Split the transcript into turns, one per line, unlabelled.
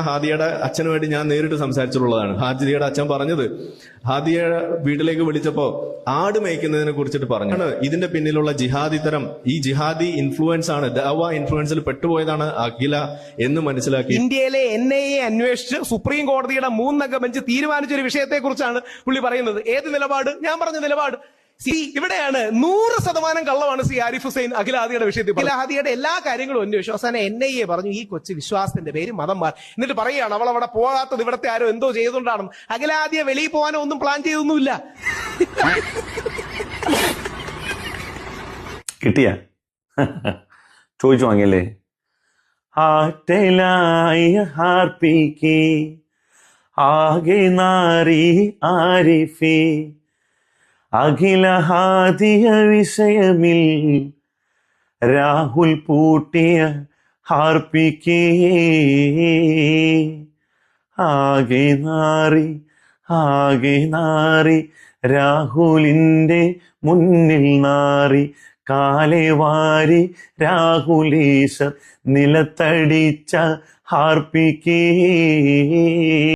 ഹാദിയയുടെ അച്ഛനുമായിട്ട് ഞാൻ നേരിട്ട് സംസാരിച്ചിട്ടുള്ളതാണ്. ഹാദിയയുടെ അച്ഛൻ പറഞ്ഞത് ഹാദിയയുടെ വീട്ടിലേക്ക് വിളിച്ചപ്പോ ആട് മേയ്ക്കുന്നതിനെ കുറിച്ചിട്ട് പറഞ്ഞാണ്. ഇതിന്റെ പിന്നിലുള്ള ജിഹാദി തരം ഈ ജിഹാദി ഇൻഫ്ലുവൻസ് ആണ് ദവ ഇൻഫ്ലുവൻസിൽ പെട്ടുപോയതാണ് അഖില എന്ന് മനസ്സിലാക്കി.
ഇന്ത്യയിലെ എൻ ഐ എ അന്വേഷിച്ച് സുപ്രീം കോടതിയുടെ മൂന്നംഗ ബെഞ്ച് തീരുമാനിച്ച ഒരു വിഷയത്തെ കുറിച്ചാണ് പുള്ളി പറയുന്നത്. ഏത് നിലപാട്? ഞാൻ പറഞ്ഞ നിലപാട്. സി ഇവിടെയാണ് നൂറ് ശതമാനം കള്ളമാണ് സി ആരിഫ് ഹുസൈൻ അഖിലാദിയുടെ വിഷയത്തിൽ അഖിലാദിയുടെ എല്ലാ കാര്യങ്ങളും അന്വേഷിച്ചു അവസാനം എൻ ഐ എ പറഞ്ഞു ഈ കൊച്ചു വിശ്വാസത്തിന്റെ പേര് മതം മാറി എന്നിട്ട് പറയുകയാണ് അവൾ അവിടെ പോകാത്തത് ഇവിടത്തെ ആരോ എന്തോ ചെയ്തുകൊണ്ടാണ് അഖിലാദിയെ വെളിയിൽ പോകാനോ ഒന്നും പ്ലാൻ ചെയ്തൊന്നുമില്ല.
കിട്ടിയ? ചോദിച്ചു വാങ്ങിയല്ലേ? ഹാർപ്പിക്ക് ആകെ നാരി ആരിഫി. അഖില ഹാദിയ വിഷയമിൽ രാഹുൽ പൂട്ടിയ ഹാർപ്പിക്കേ. ആകെ നാറി ആകെ നാറി രാഹുലിന്റെ മുന്നിൽ നാറി കാലെ വാരി രാഹുലീശർ നിലത്തടിച്ച ഹാർപ്പിക്കേ.